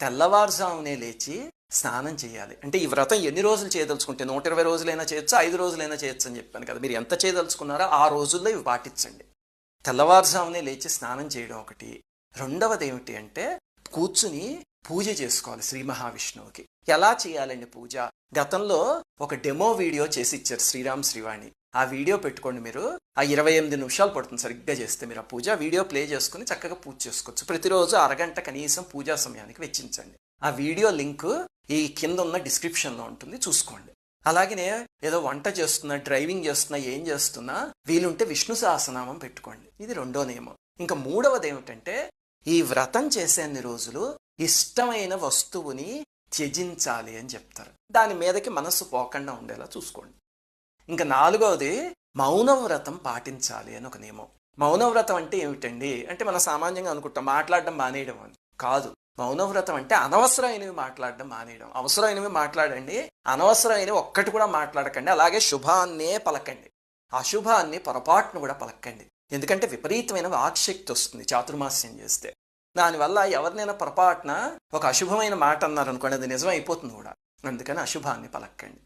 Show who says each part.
Speaker 1: తెల్లవారుజామునే లేచి స్నానం చేయాలి. అంటే ఈ వ్రతం ఎన్ని రోజులు చేయదలుచుకుంటే నూట ఇరవై రోజులైనా చేయొచ్చు ఐదు రోజులైనా చేయొచ్చు అని చెప్పాను కదా. మీరు ఎంత చేయదలుచుకున్నారో ఆ రోజుల్లో ఇవి పాటించండి. తెల్లవారుజామునే లేచి స్నానం చేయడం ఒకటి. రెండవది ఏమిటి అంటే కూర్చుని పూజ చేసుకోవాలి శ్రీ మహావిష్ణువుకి. ఎలా చేయాలండి పూజ? గతంలో ఒక డెమో వీడియో చేసి ఇచ్చారు శ్రీరామ్ శ్రీవాణి. ఆ వీడియో పెట్టుకోండి మీరు. ఆ ఇరవై ఎనిమిది నిమిషాలు పడుతుంది సరిగ్గా చేస్తే మీరు ఆ పూజ. వీడియో ప్లే చేసుకుని చక్కగా పూజ చేసుకోవచ్చు. ప్రతిరోజు అరగంట కనీసం పూజా సమయానికి వెచ్చించండి. ఆ వీడియో లింక్ ఈ కింద ఉన్న డిస్క్రిప్షన్లో ఉంటుంది. చూసుకోండి. అలాగనే ఏదో వంట చేస్తున్నా డ్రైవింగ్ చేస్తున్నా ఏం చేస్తున్నా వీలుంటే విష్ణు సహస్రనామం పెట్టుకోండి. ఇది రెండో నియమం. ఇంకా మూడవది ఏమిటంటే ఈ వ్రతం చేసేన్ని రోజులు ఇష్టమైన వస్తువుని త్యజించాలి అని చెప్తారు. దాని మీదకి మనస్సు పోకుండా ఉండేలా చూసుకోండి. ఇంకా నాలుగవది మౌనవ్రతం పాటించాలి అని ఒక నియమం. మౌనవ్రతం అంటే ఏమిటండి? అంటే మనం సామాన్యంగా అనుకుంటాం మాట్లాడడం మానేయడం అని. కాదు. మౌనవ్రతం అంటే అనవసరమైనవి మాట్లాడడం మానేయడం. అవసరమైనవి మాట్లాడండి అనవసరమైనవి ఒక్కటి కూడా మాట్లాడకండి అలాగే శుభాన్నే పలకండి. అశుభాన్ని పొరపాటును కూడా పలకండి. ఎందుకంటే విపరీతమైన వాక్శక్తి వస్తుంది చాతుర్మాస్యం చేస్తే. దానివల్ల ఎవరినైనా పొరపాటున ఒక అశుభమైన మాట అన్నారనుకోండి అది నిజం అయిపోతుంది కూడా. అందుకని అశుభాన్ని పలకండి